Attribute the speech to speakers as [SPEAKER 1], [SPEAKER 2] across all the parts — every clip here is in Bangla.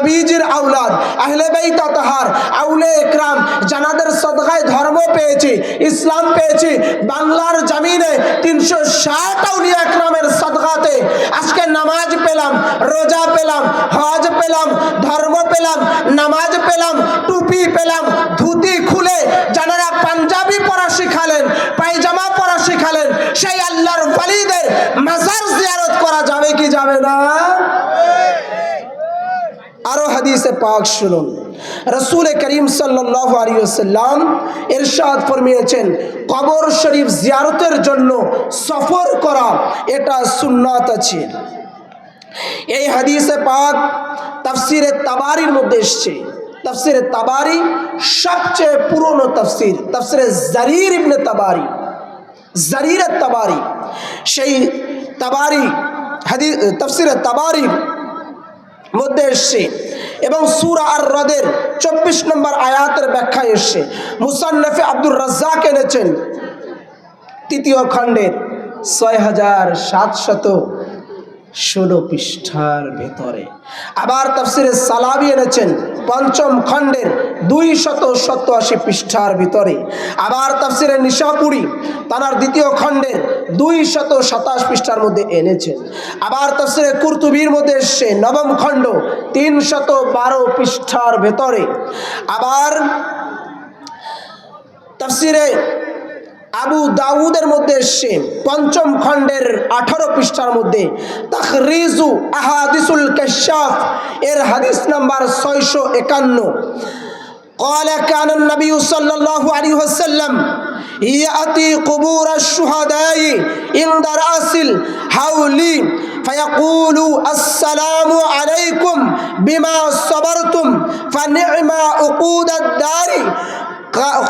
[SPEAKER 1] নবীজির আউলাদ আহলে বেইত তাহার আউলে একরাম, জানাদের সদকায় ধর্ম পেয়েছি, ইসলাম পেয়েছি, বাংলার জামিনে তিনশো ষাট আউলিয়া একরামের সদকাতে আজকে নামাজ পেলাম, রোজা পেলাম, হজ পেলাম, ধর্ম পেলাম, নামাজ পেলাম, টুপি পেলাম, ধুতি খুলে যারা পাঞ্জাবি পরা শিখালেন পায়জামা পরা শিখালেন সেই আল্লাহর ওয়ালিদের মাজার জিয়ারত করা যাবে কি যাবে না আরও হাদিসে পাক শুনুন। রসুল করিম সাল্লাহ আলিয়াল্লাম এরশাদ ফরমিয়েছেন, কবর শরীফ জিয়ারতের জন্য সফর করা, এটা সুন্নাত আছে। এই হাদিসে পাক তাফসিরে তাবারির মধ্যে এসছে। তাফসিরে তাবারি সবচেয়ে পুরনো তাফসির, তাফসিরে জারির ইবনে তাবারি, জারির তাবারি। সেই তাবারি হাদিস তাফসিরে তাবারির মধ্যে এসছে। এবং সুরা আর হ্রদের চব্বিশ নম্বর আয়াতের ব্যাখ্যা এসছে। মুসান্নফে আব্দুর রাজ্জাক এনেছেন। তৃতীয় খণ্ডের ছয় হাজার সাতশত ষোলো পৃষ্ঠার ভেতরে। আবার তাফসিরে সালাবি এনেছেন, পঞ্চম খণ্ডের দুই শত সত্তআশি পৃষ্ঠার ভিতরে। আবার তাফসিরে নিশাপুরি, তানার দ্বিতীয় খণ্ডের দুই শত সাতাশ পৃষ্ঠার মধ্যে এনেছেন। আবার তাফসিরে কুর্তুবির মধ্যে এসছে নবম খণ্ড তিন শত বারো পৃষ্ঠার ভেতরে। আবার তাফসিরে আবু দাউদের মধ্যে এসছে পঞ্চম খণ্ডের আঠারো পৃষ্ঠার মধ্যে তাখরিজু আহাদিসুল কাশাফ এর হাদিস নাম্বার ছয়শো একান্ন قال كان النبي صلى الله عليه وسلم يأتي قبور الشهداء عند رأس الحول فيقول السلام عليكم بما صبرتم فنعم عقود الدار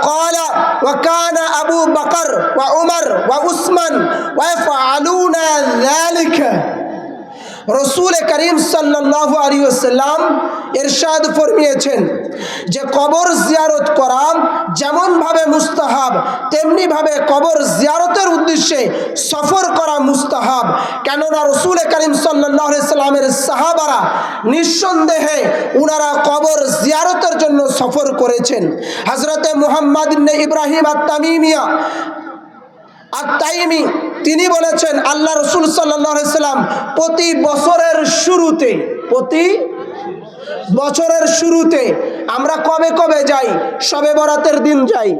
[SPEAKER 1] قال وكان أبو بكر وعمر وعثمان ويفعلون ذلك. রসুল করিম সাল্লাহ আলী সাল্লাম এরশাদ ফরমিয়েছেন যে কবর জিয়ারত করা যেমনভাবে মুস্তাহাব, তেমনিভাবে কবর জিয়ারতের উদ্দেশ্যে সফর করা মুস্তাহাব। কেননা রসুল করিম সাল্লাহ সাল্লামের সাহাবারা নিঃসন্দেহে উনারা কবর জিয়ারতের জন্য সফর করেছেন। হজরতে মুহাম্মদ ইব্রাহিম আত্মামিমিয়া আর তাইমি তিনি বলেছেন, আল্লাহ রসুল সাল্লাম প্রতি বছরের শুরুতে, প্রতি বছরের শুরুতে আমরা কবে কবে যাই? সবে বরাতের দিন যাই,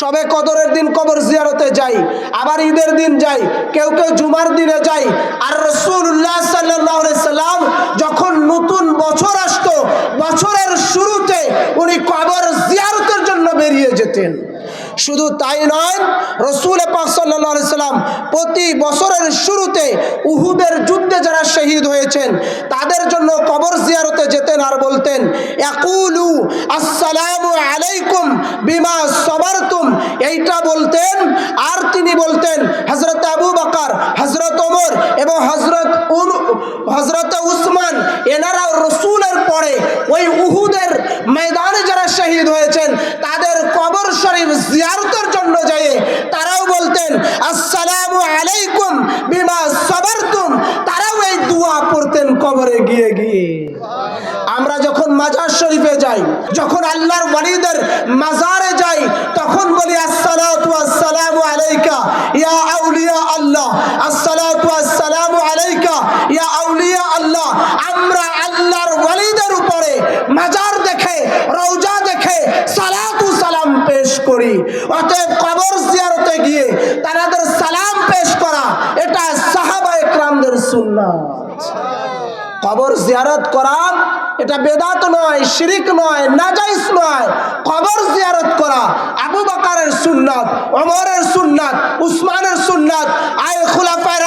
[SPEAKER 1] সবে কদরের দিন কবর জিয়ারতে যাই, আবার ঈদের দিন যাই, কেউ কেউ জুমার দিনে যাই, আর রসুল্লাহ সাল্লাম যখন নতুন বছর আসতো বছরের শুরুতে উনি কবর জিয়ারতের জন্য বেরিয়ে যেতেন শুধু তাই নয়, রসুল পাক সাল্লা সাল্লাম প্রতি বছরের শুরুতে উহুদের যুদ্ধে যারা শহীদ হয়েছেন, তাদের জন্য কবর জিয়ারতে যেতেন আর বলতেন একুলু আসসালামু আলাইকুম বিমা সবারতুম এইটা বলতেন, আর তিনি বলতেন হজরত আবু বাকার হজরত ওমর এবং হজরত হজরত উসমান এনারাও রসুলের পরে ওই উহুদের ময়দানে যারা শহীদ হয়েছেন তাদের কবর শরীফ জিয়ারতের জন্য যেয়ে তারাও বলতেন আসসালামু আলাইকুম বিমা সবারতুম তারাও এই দোয়া পড়তেন কবরে গিয়ে গিয়ে। আমরা যখন মাজার শরীফে যাই, যখন আল্লাহর ওয়ালিদের মাজারে যাই, তখন বলি, আসসালাতু আসসালামু আলাইকা ইয়া আউলিয়া আল্লাহ। আসসালাতু আসসালামু আলাইকা ইয়া আউলিয়া আল্লাহ। আমরা আল্লাহর ওয়ালিদের উপরে মাজার দেখে, রওজা দেখে সালাতু সালাম পেশ করি। অতএব কবর জিয়ারতে গিয়ে তাদের সালাম পেশ করা, এটা সাহাবা একরামদের সুন্নাত। কবর জিয়ারত করা, এটা বেদাত নয়, শিরিক নয় নাজাইস নয়। কবর জিয়ারত করা, আবু বাকারের সুন্নাত অমরের সুন্নাত, উসমানের সুন্নাত, আয় খুলাফায়